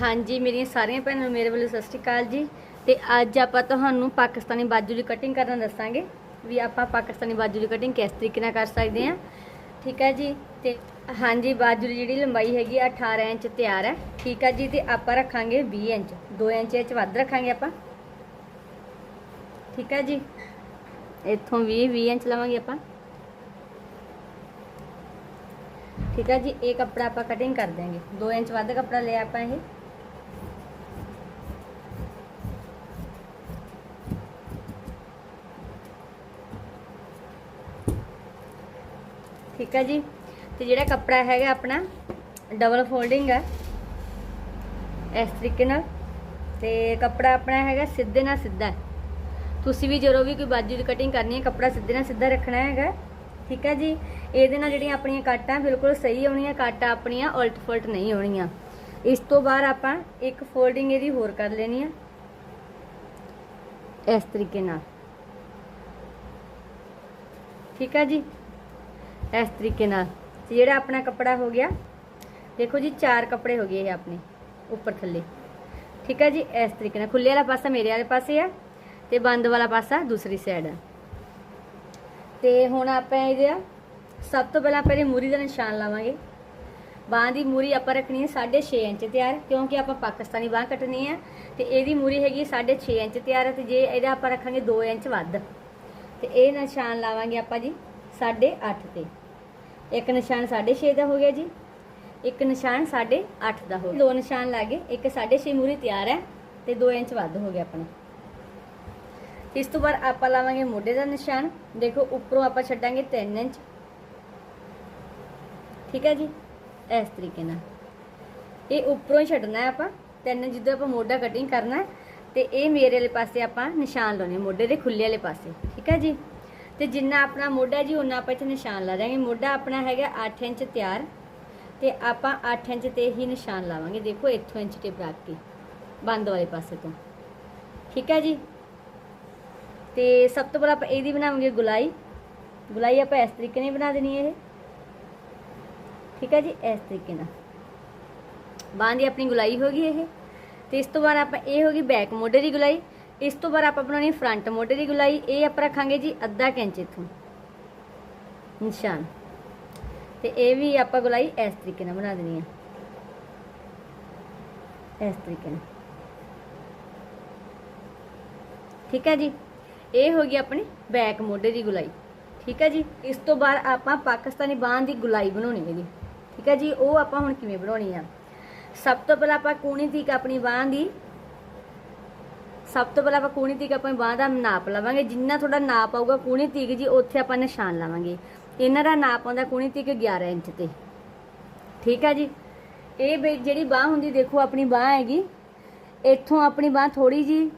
ਹਾਂਜੀ, ਮੇਰੀਆਂ ਸਾਰੀਆਂ ਭੈਣਾਂ ਨੂੰ ਮੇਰੇ ਵੱਲੋਂ ਸਤਿ ਸ਼੍ਰੀ ਅਕਾਲ ਜੀ। ਤੇ ਅੱਜ ਆਪਾਂ ਤੁਹਾਨੂੰ ਪਾਕਿਸਤਾਨੀ ਬਾਜੂ ਦੀ ਕਟਿੰਗ ਕਰਨਾ ਦੱਸਾਂਗੇ ਵੀ ਆਪਾਂ ਪਾਕਿਸਤਾਨੀ ਬਾਜੂ ਦੀ ਕਟਿੰਗ ਕਿਸ ਤਰੀਕੇ ਨਾਲ ਕਰ ਸਕਦੇ ਹਾਂ। ਠੀਕ ਹੈ ਜੀ? ਤੇ ਹਾਂਜੀ, ਬਾਜੂ ਦੀ ਜਿਹੜੀ ਲੰਬਾਈ ਹੈਗੀ ਆ 18 ਇੰਚ ਤਿਆਰ ਹੈ। ਠੀਕ ਹੈ ਜੀ? ਤੇ ਆਪਾਂ ਰੱਖਾਂਗੇ 20 ਇੰਚ। 2 ਇੰਚ ਇਹ ਚ ਵੱਧ ਰੱਖਾਂਗੇ ਆਪਾਂ। ਠੀਕ ਹੈ ਜੀ? ਇੱਥੋਂ 20 20 ਇੰਚ ਲਵਾਂਗੇ ਆਪਾਂ। ਠੀਕ ਹੈ ਜੀ? ਇਹ ਕੱਪੜਾ ਆਪਾਂ ਕਟਿੰਗ ਕਰ ਦਿਆਂਗੇ। 2 ਇੰਚ ਵੱਧ ਕੱਪੜਾ ਲਿਆ ਆਪਾਂ ਇਹ। ਠੀਕ ਹੈ ਜੀ? ਤੇ ਜਿਹੜਾ ਕੱਪੜਾ ਹੈਗਾ ਆਪਣਾ ਡਬਲ ਫੋਲਡਿੰਗ ਹੈ ਇਸ ਤਰੀਕੇ ਨਾਲ। ਤੇ ਕੱਪੜਾ ਆਪਣਾ ਹੈਗਾ ਸਿੱਧੇ ਨਾਲ ਸਿੱਧਾ। ਤੁਸੀਂ ਵੀ ਜਦੋਂ ਵੀ ਕੋਈ ਬਾਜੂ ਦੀ ਕਟਿੰਗ ਕਰਨੀ ਹੈ, ਕੱਪੜਾ ਸਿੱਧੇ ਨਾਲ ਸਿੱਧਾ ਰੱਖਣਾ ਹੈਗਾ। ਠੀਕ ਹੈ ਜੀ? ਇਹਦੇ ਨਾਲ ਜਿਹੜੀਆਂ ਆਪਣੀਆਂ ਕਾਟਾਂ ਬਿਲਕੁਲ ਸਹੀ ਆਉਣੀਆਂ, ਕਾਟਾਂ ਆਪਣੀਆਂ ਉਲਟ ਫੁਲਟ ਨਹੀਂ ਹੋਣੀਆਂ ਇਸ ਤੋਂ ਬਾਅਦ ਆਪਾਂ ਇੱਕ ਫੋਲਡਿੰਗ ਇਹਦੀ ਹੋਰ ਕਰ ਲੈਣੀ ਆ। ਇਸ ਤਰੀਕੇ ਨਾਲ। ਠੀਕ ਹੈ ਜੀ? ਇਸ ਤਰੀਕੇ ਨਾਲ। ਤੇ ਜਿਹੜਾ ਆਪਣਾ ਕੱਪੜਾ ਹੋ ਗਿਆ, ਦੇਖੋ ਜੀ, ਚਾਰ ਕੱਪੜੇ ਹੋ ਗਏ ਇਹ ਆਪਣੇ, ਉੱਪਰ ਥੱਲੇ। ਠੀਕ ਹੈ ਜੀ, ਇਸ ਤਰੀਕੇ ਨਾਲ। ਖੁੱਲੇ ਵਾਲਾ ਪਾਸਾ ਮੇਰੇ ਵਾਲੇ ਪਾਸੇ ਆ ਤੇ ਬੰਦ ਵਾਲਾ ਪਾਸਾ ਦੂਸਰੀ ਸਾਈਡ ਆ। ਤੇ ਹੁਣ ਆਪਾਂ ਇਹਦੇ ਆ, ਸਭ ਤੋਂ ਪਹਿਲਾਂ ਆਪਾਂ ਇਹਦੇ ਮੂਰੀ ਦਾ ਨਿਸ਼ਾਨ ਲਾਵਾਂਗੇ। ਬਾਂਹ ਦੀ ਮੂਰੀ ਆਪਾਂ ਰੱਖਣੀ ਹੈ 6.5 ਇੰਚ ਤਿਆਰ, ਕਿਉਂਕਿ ਆਪਾਂ ਪਾਕਿਸਤਾਨੀ ਬਾਂਹ ਕੱਟਣੀ ਹੈ ਤੇ ਇਹਦੀ ਮੂਰੀ ਹੈਗੀ 6.5 ਇੰਚ ਤਿਆਰ ਹੈ ਤੇ ਜੇ ਇਹਦਾ ਆਪਾਂ ਰੱਖਾਂਗੇ 2 ਇੰਚ ਵੱਧ। ਤੇ ਇਹ ਨਿਸ਼ਾਨ ਲਾਵਾਂਗੇ ਆਪਾਂ ਜੀ 8.5 ਤੇ। ਇੱਕ ਨਿਸ਼ਾਨ 6.5 ਦਾ ਹੋ ਗਿਆ ਜੀ, ਇੱਕ ਨਿਸ਼ਾਨ 8.5 ਦਾ ਹੋ ਗਿਆ। ਦੋ ਨਿਸ਼ਾਨ ਲਾਗੇ ਇੱਕ 6.5 ਮੂਰੀ ਤਿਆਰ ਹੈ ਤੇ 2 ਇੰਚ ਵੱਧ ਹੋ ਗਿਆ ਆਪਣਾ। ਇਸ ਤੋਂ ਬਾਅਦ ਆਪਾਂ ਲਾਵਾਂਗੇ ਮੋਢੇ ਦਾ ਨਿਸ਼ਾਨ। ਦੇਖੋ, ਉੱਪਰੋਂ ਆਪਾਂ ਛੱਡਾਂਗੇ 3 ਇੰਚ। ਠੀਕ ਹੈ ਜੀ? ਇਸ ਤਰੀਕੇ ਨਾਲ। ਇਹ ਉੱਪਰੋਂ ਹੀ ਛੱਡਣਾ ਹੈ ਆਪਾਂ। 3 ਇੰਚ ਜਦੋਂ ਆਪਾਂ ਮੋਢਾ ਕਟਿੰਗ ਕਰਨਾ ਹੈ ਤੇ ਇਹ ਮੇਰੇ ਵਾਲੇ ਪਾਸੇ ਆਪਾਂ ਨਿਸ਼ਾਨ ਲਾਉਣੇ ਮੋਢੇ ਦੇ ਖੁੱਲੇ ਵਾਲੇ ਪਾਸੇ। ਠੀਕ ਹੈ ਜੀ? ਤੇ ਜਿੰਨਾ ਆਪਣਾ ਮੋਢਾ ਜੀ ਉਹਨਾਂ ਆਪਾਂ ਇੱਥੇ ਨਿਸ਼ਾਨ ਲਾ ਦਾਂਗੇ ਮੋਢਾ ਆਪਣਾ ਹੈਗਾ 8 ਇੰਚ ਤਿਆਰ ਤੇ ਆਪਾਂ 8 ਇੰਚ ਤੇ ਹੀ ਨਿਸ਼ਾਨ ਲਾਵਾਂਗੇ। ਦੇਖੋ, ਇੱਥੋਂ ਇੰਚ ਟੇਪ ਰੱਖ ਕੇ, ਬੰਦ ਵਾਲੇ ਪਾਸੇ ਤੋਂ। ਠੀਕ ਹੈ ਜੀ? ਤੇ ਸਭ ਤੋਂ ਪਹਿਲਾਂ ਆਪਾਂ ਇਹਦੀ ਬਣਾਵਾਂਗੇ ਗੁਲਾਈ। ਗੁਲਾਈ ਆਪਾਂ ਇਸ ਤਰੀਕੇ ਨਾਲ ਬਣਾ ਦੇਣੀ ਇਹ। ਠੀਕ ਹੈ ਜੀ? ਇਸ ਤਰੀਕੇ ਨਾਲ। ਬਾਂਹ ਦੀ ਆਪਣੀ ਗੁਲਾਈ ਹੋ ਗਈ ਇਹ। ਤੇ ਇਸ ਤੋਂ ਬਾਅਦ ਆਪਾਂ ਇਹ ਹੋ ਗਈ ਬੈਕ ਮੋਢੇ ਦੀ ਗੁਲਾਈ। ਇਸ ਤੋਂ ਬਾਅਦ ਆਪਾਂ ਬਣਾਉਣੀ ਫਰੰਟ ਮੋਢੇ ਦੀ ਗੁਲਾਈ, ਇਹ ਆਪਾਂ ਰੱਖਾਂਗੇ ਜੀ ਅੱਧਾ ਕੁ ਇੰਚ ਇਥੋਂ। ਨਿਸ਼ਾਨ। ਤੇ ਇਹ ਵੀ ਆਪਾਂ ਗੁਲਾਈ ਇਸ ਤਰੀਕੇ ਨਾਲ ਬਣਾ ਦੇਣੀ ਹੈ ਇਸ ਤਰੀਕੇ ਨਾਲ। ਠੀਕ ਹੈ ਜੀ? ਇਹ ਹੋ ਗਈ ਆਪਣੀ ਬੈਕ ਮੋਢੇ ਦੀ ਗੁਲਾਈ। ਠੀਕ ਹੈ ਜੀ? ਇਸ ਤੋਂ ਬਾਅਦ ਆਪਾਂ ਪਾਕਿਸਤਾਨੀ ਬਾਂਹ ਦੀ ਗੁਲਾਈ ਬਣਾਉਣੀ ਹੈ ਜੀ ਠੀਕ ਹੈ ਜੀ? ਉਹ ਆਪਾਂ ਹੁਣ ਕਿਵੇਂ ਬਣਾਉਣੀ ਆ? ਸਭ ਤੋਂ ਪਹਿਲਾਂ ਆਪਾਂ ਕੂਣੀ ਤੀਕ ਆਪਣੀ ਬਾਂਹ ਦੀ ਸਭ ਤੋਂ ਪਹਿਲਾਂ ਆਪਾਂ ਕੂਣੀ ਤੀਕ ਆਪਣੀ ਬਾਂਹ ਦਾ ਨਾਪ ਲਵਾਂਗੇ। ਜਿੰਨਾ ਤੁਹਾਡਾ ਨਾਪ ਆਊਗਾ ਕੂਣੀ ਤੀਕ ਜੀ, ਉੱਥੇ ਆਪਾਂ ਨਿਸ਼ਾਨ ਲਾਵਾਂਗੇ। ਇਹਨਾਂ ਦਾ ਨਾਪ ਆਉਂਦਾ ਕੂਣੀ ਤੀਕ 11 ਇੰਚ ਤੇ। ਠੀਕ ਹੈ ਜੀ? ਇਹ ਵੀ ਜਿਹੜੀ ਬਾਹ ਹੁੰਦੀ, ਦੇਖੋ ਆਪਣੀ ਬਾਹ ਹੈਗੀ। ਇੱਥੋਂ ਆਪਣੀ ਬਾਹ ਥੋੜੀ ਜੀ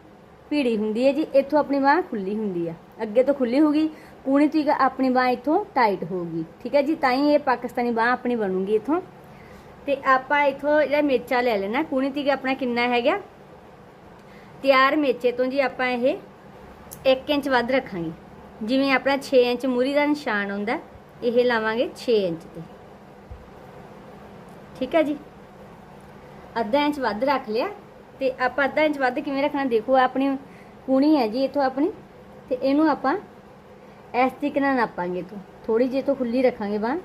ਭੀੜੀ ਹੁੰਦੀ ਹੈ ਜੀ, ਇੱਥੋਂ ਆਪਣੀ ਬਾਹ ਖੁੱਲੀ ਹੁੰਦੀ ਆ। ਅੱਗੇ ਤੋਂ ਖੁੱਲੀ ਹੋਗੀ ਕੂਣੀ ਤੀਕ ਆਪਣੀ ਬਾਹ ਇੱਥੋਂ ਟਾਈਟ ਹੋਊਗੀ। ਠੀਕ ਹੈ ਜੀ? ਤਾਂ ਹੀ ਇਹ ਪਾਕਿਸਤਾਨੀ ਬਾਹ ਆਪਣੀ ਬਣੂਗੀ ਇੱਥੋਂ। ਤੇ ਆਪਾਂ ਇੱਥੋਂ ਜਿਹੜਾ ਮੇਚਾ ਲੈ ਲੈਣਾ, ਕੂਣੀ ਤੀਕ ਆਪਣਾ ਕਿੰਨਾ ਹੈਗਾ? ਤਿਆਰ ਮੇਚੇ ਤੋਂ ਜੀ ਆਪਾਂ ਇਹ 1 ਇੰਚ ਵੱਧ ਰੱਖਾਂਗੇ। ਜਿਵੇਂ ਆਪਣਾ 6 ਇੰਚ ਮੂਰੀ ਦਾ ਨਿਸ਼ਾਨ ਹੁੰਦਾ, ਇਹ ਲਾਵਾਂਗੇ 6 ਇੰਚ ਤੇ। ਠੀਕ ਹੈ ਜੀ? ਅੱਧਾ ਇੰਚ ਵੱਧ ਰੱਖ ਲਿਆ ਤੇ ਆਪਾਂ ਅੱਧਾ ਇੰਚ ਵੱਧ ਕਿਵੇਂ ਰੱਖਣਾ? ਦੇਖੋ ਆਪਣੀ ਕੂਣੀ ਹੈ ਜੀ ਇਥੋਂ ਆਪਣੀ ਤੇ ਇਹਨੂੰ ਆਪਾਂ ਇਸ ਤਰੀਕੇ ਨਾਲ ਨਾਪਾਂਗੇ ਤੋਂ ਥੋੜੀ ਜਿਹੀ ਤੋਂ ਖੁੱਲੀ ਰੱਖਾਂਗੇ ਬਾਹ।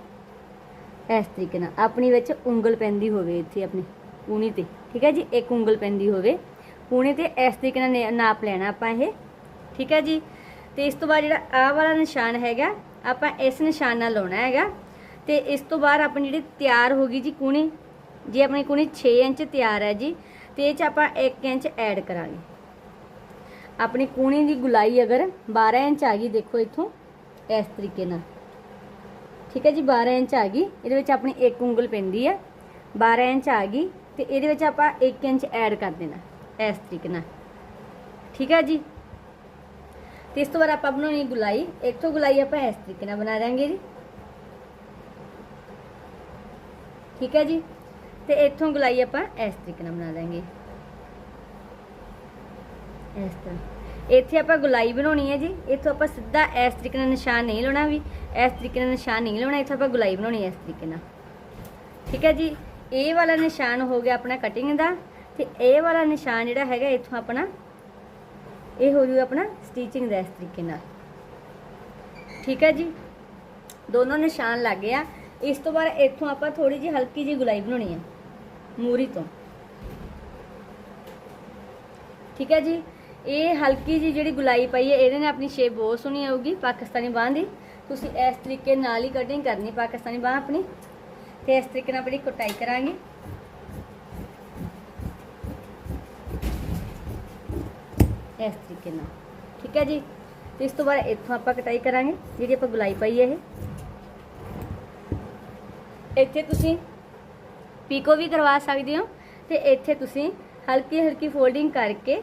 ਇਸ ਤਰੀਕੇ ਨਾਲ। ਆਪਣੀ ਵਿੱਚ ਉਂਗਲ ਪੈਂਦੀ ਹੋਵੇ ਇੱਥੇ ਆਪਣੀ ਕੂਣੀ ਤੇ। ਠੀਕ ਹੈ ਜੀ? ਇੱਕ ਉਂਗਲ ਪੈਂਦੀ ਹੋਵੇ। ਕੂਣੀ ਤੇ ਇਸ ਤਰੀਕੇ ਨਾਲ ਨੇ- ਨਾਪ ਲੈਣਾ ਆਪਾਂ ਇਹ, ਠੀਕ ਹੈ ਜੀ? ਤੇ ਇਸ ਤੋਂ ਬਾਅਦ ਜਿਹੜਾ ਆਹ ਵਾਲਾ ਨਿਸ਼ਾਨ ਹੈਗਾ, ਆਪਾਂ ਇਸ ਨਿਸ਼ਾਨ ਨਾਲ ਲਾਉਣਾ ਹੈਗਾ। ਤੇ ਇਸ ਤੋਂ ਬਾਅਦ ਆਪਣੀ ਜਿਹੜੀ ਤਿਆਰ ਹੋ ਗਈ ਜੀ ਕੂਣੀ, ਜੇ ਆਪਣੀ ਕੂਣੀ 6 ਇੰਚ ਤਿਆਰ ਹੈ ਜੀ, ਤੇ ਇਹ ਚ ਆਪਾਂ 1 ਇੰਚ ਐਡ ਕਰਾਂਗੇ। ਆਪਣੀ ਕੂਣੀ ਦੀ ਗੁਲਾਈ ਅਗਰ 12 ਇੰਚ ਆ ਗਈ, ਦੇਖੋ ਇੱਥੋਂ, ਇਸ ਤਰੀਕੇ ਨਾਲ। ਠੀਕ ਹੈ ਜੀ 12 ਇੰਚ ਆ ਗਈ, ਇਹਦੇ ਵਿੱਚ ਆਪਣੀ ਇੱਕ ਉਂਗਲ ਪੈਂਦੀ ਹੈ। 12 ਇੰਚ ਆ ਗਈ, ਤੇ ਇਹਦੇ ਵਿੱਚ ਆਪਾਂ 1 ਇੰਚ ਐਡ ਕਰ ਦੇਣਾ। ਇਸ ਤਰੀਕੇ ਨਾਲ। ਠੀਕ ਹੈ ਜੀ? ਤੇ ਇਸ ਤੋਂ ਬਾਅਦ ਆਪਾਂ ਬਣਾਉਣੀ ਗੁਲਾਈ। ਇੱਥੋਂ ਗੁਲਾਈ ਆਪਾਂ ਇਸ ਤਰੀਕੇ ਨਾਲ ਬਣਾ ਦਾਂਗੇ ਜੀ। ਠੀਕ ਹੈ ਜੀ? ਤੇ ਇੱਥੋਂ ਗੁਲਾਈ ਆਪਾਂ ਇਸ ਤਰੀਕੇ ਨਾਲ ਬਣਾ ਦਾਂਗੇ ਇਸ ਤਰ੍ਹਾਂ। ਇੱਥੇ ਆਪਾਂ ਗੁਲਾਈ ਬਣਾਉਣੀ ਹੈ ਜੀ। ਇੱਥੋਂ ਆਪਾਂ ਸਿੱਧਾ ਇਸ ਤਰੀਕੇ ਨਾਲ ਨਿਸ਼ਾਨ ਨਹੀਂ ਲਾਉਣਾ ਵੀ। ਇਸ ਤਰੀਕੇ ਨਾਲ ਨਿਸ਼ਾਨ ਨਹੀਂ ਲਾਉਣਾ। ਇੱਥੋਂ ਆਪਾਂ ਗੁਲਾਈ ਬਣਾਉਣੀ ਹੈ ਇਸ ਤਰੀਕੇ ਨਾਲ। ਠੀਕ ਹੈ ਜੀ? ਇਹ ਵਾਲਾ ਨਿਸ਼ਾਨ ਹੋ ਗਿਆ ਆਪਣਾ ਕਟਿੰਗ ਦਾ। ਤੇ ਇਹ ਵਾਲਾ ਨਿਸ਼ਾਨ ਜਿਹੜਾ ਹੈਗਾ ਇੱਥੋਂ ਆਪਣਾ, ਇਹ ਹੋ ਜੂ ਆਪਣਾ ਸਟੀਚਿੰਗ ਦਾ ਇਸ ਤਰੀਕੇ ਨਾਲ। ਠੀਕ ਹੈ ਜੀ? ਦੋਨੋਂ ਨਿਸ਼ਾਨ ਲੱਗ ਗਿਆ ਇਸ ਤੋਂ ਬਾਅਦ ਇੱਥੋਂ ਆਪਾਂ ਥੋੜੀ ਜਿਹੀ ਹਲਕੀ ਜਿਹੀ ਗੁਲਾਈ ਬਣਾਉਣੀ ਹੈ ਮੂਰੀ ਤੋਂ। ਠੀਕ ਹੈ ਜੀ? ਇਹ ਹਲਕੀ ਜੀ ਜਿਹੜੀ ਗੁਲਾਈ ਪਈ ਹੈ, ਇਹਦੇ ਨਾਲ ਆਪਣੀ ਸ਼ੇਪ ਬਹੁਤ ਸੋਹਣੀ ਆਊਗੀ, ਪਾਕਿਸਤਾਨੀ ਬਾਂਹ ਦੀ। ਤੁਸੀਂ ਇਸ ਤਰੀਕੇ ਨਾਲ ਹੀ ਕਟਿੰਗ ਕਰਨੀ ਪਾਕਿਸਤਾਨੀ ਬਾਂਹ ਆਪਣੀ। ਤੇ ਇਸ ਤਰੀਕੇ ਨਾਲ ਆਪਣੀ ਕਟਾਈ ਕਰਾਂਗੇ। ਇਸ ਤਰੀਕੇ ਨਾਲ ਠੀਕ ਹੈ ਜੀ ਤੇ ਇਸ ਤੋਂ ਬਾਅਦ ਇੱਥੋਂ ਆਪਾਂ ਕਟਾਈ ਕਰਾਂਗੇ ਜਿਹੜੀ ਆਪਾਂ ਗੁਲਾਈ ਪਾਈ ਹੈ ਇਹ ਇੱਥੇ ਤੁਸੀਂ ਪੀਕੋ ਵੀ ਕਰਵਾ ਸਕਦੇ ਹੋ ਤੇ ਇੱਥੇ ਤੁਸੀਂ ਹਲਕੀ ਹਲਕੀ ਫੋਲਡਿੰਗ ਕਰਕੇ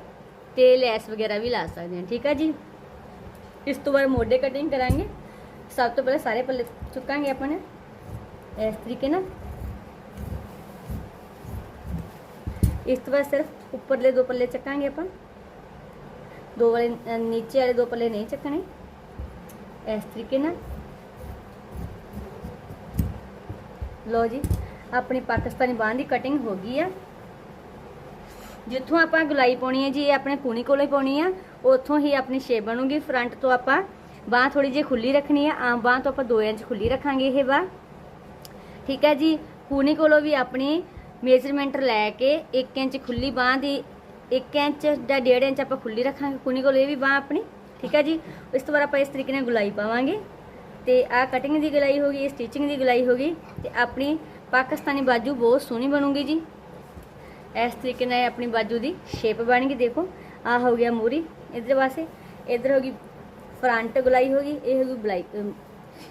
ਤੇ ਲੈਸ ਵਗੈਰਾ ਵੀ ਲਾ ਸਕਦੇ ਹੋ ਠੀਕ ਹੈ ਜੀ ਇਸ ਤੋਂ ਬਾਅਦ ਮੋਢੇ ਕਟਿੰਗ ਕਰਾਂਗੇ ਸਭ ਤੋਂ ਪਹਿਲਾਂ ਸਾਰੇ ਪੱਲੇ ਚੁੱਕਾਂਗੇ ਆਪਾਂ ਨੇ ਇਸ ਤਰੀਕੇ ਨਾਲ ਇਸ ਤੋਂ ਬਾਅਦ ਸਿਰਫ ਉੱਪਰਲੇ ਦੋ ਪੱਲੇ ਚੱਕਾਂਗੇ ਆਪਾਂ ਦੋ ਵਾਲੇ ਅ, ਨੀਚੇ ਵਾਲੇ ਦੋ ਪੱਲੇ ਨਹੀਂ ਚੱਕਣੇ। ਇਸ ਤਰੀਕੇ ਨਾਲ। ਲੋ ਜੀ ਆਪਣੀ ਪਾਕਿਸਤਾਨੀ ਬਾਂਹ ਦੀ ਕਟਿੰਗ ਹੋ ਗਈ ਆ। ਜਿੱਥੋਂ ਆਪਾਂ ਗੁਲਾਈ ਪਾਉਣੀ ਹੈ ਜੀ ਇਹ ਆਪਣੇ ਕੂਣੀ ਕੋਲੇ ਪਾਉਣੀ ਆ ਉੱਥੋਂ ਹੀ ਆਪਣੀ ਸ਼ੇਪ ਬਣੂਗੀ। ਫਰੰਟ ਤੋਂ ਆਪਾਂ ਬਾਂਹ ਥੋੜੀ ਜਿਹੀ ਖੁੱਲੀ ਰੱਖਣੀ ਆ। ਆਮ ਬਾਂਹ ਤੋਂ ਆਪਾਂ 2 ਇੰਚ ਖੁੱਲੀ ਰੱਖਾਂਗੇ ਇਹ ਬਾਂਹ। ਠੀਕ ਹੈ ਜੀ ਕੂਣੀ ਕੋਲੋਂ ਵੀ ਆਪਣੀ ਮੇਜ਼ਰਮੈਂਟ ਲੈ ਕੇ 1 ਇੰਚ ਖੁੱਲੀ ਬਾਂਹ ਦੀ 1 ਇੰਚ ਜਾਂ 1.5 ਇੰਚ ਆਪਾਂ ਖੁੱਲੀ ਰੱਖਾਂਗੇ ਕੂਣੀ ਕੋਲ, ਇਹ ਵੀ ਬਾਂਹ ਆਪਣੀ, ਠੀਕ ਹੈ ਜੀ? ਇਸ ਤੋਂ ਬਾਅਦ ਆਪਾਂ ਇਸ ਤਰੀਕੇ ਨਾਲ ਗੁਲਾਈ ਪਾਵਾਂਗੇ। ਤੇ ਆ ਕਟਿੰਗ ਦੀ ਗੁਲਾਈ ਹੋ ਗਈ ਸਟਿਚਿੰਗ ਦੀ ਗੁਲਾਈ ਹੋ ਗਈ, ਤੇ ਆਪਣੀ ਪਾਕਿਸਤਾਨੀ ਬਾਜੂ ਬਹੁਤ ਸੋਹਣੀ ਬਣੂਗੀ ਜੀ। ਇਸ ਤਰੀਕੇ ਨਾਲ ਆਪਣੀ ਬਾਜੂ ਦੀ ਸ਼ੇਪ ਬਣ ਗਈ, ਦੇਖੋ। ਆ ਹੋ ਗਿਆ ਮੂਰੀ, ਇਧਰ ਪਾਸੇ। ਇਧਰ ਹੋ ਗਈ ਫਰੰਟ ਗੁਲਾਈ ਹੋ ਗਈ, ਇਹ ਹੋ ਗਈ ਬਲਾਈ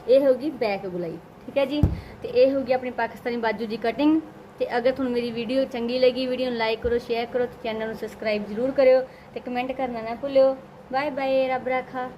ਇਹ ਹੋ ਗਈ ਬੈਕ ਗੁਲਾਈ, ਠੀਕ ਹੈ ਜੀ? ਤੇ ਇਹ ਹੋ ਗਈ ਆਪਣੀ ਪਾਕਿਸਤਾਨੀ ਬਾਜੂ ਦੀ ਕਟਿੰਗ ਤੇ ਅਗਰ ਤੁਹਾਨੂੰ ਮੇਰੀ ਵੀਡੀਓ ਚੰਗੀ ਲੱਗੀ ਵੀਡੀਓ ਨੂੰ ਲਾਈਕ ਕਰੋ ਸ਼ੇਅਰ ਕਰੋ ਤੇ ਚੈਨਲ ਨੂੰ ਸਬਸਕ੍ਰਾਈਬ ਜ਼ਰੂਰ ਕਰਿਓ ਤੇ ਕਮੈਂਟ ਕਰਨਾ ਨਾ ਭੁੱਲਿਓ। ਬਾਏ ਬਾਏ ਰੱਬ ਰਾਖਾ।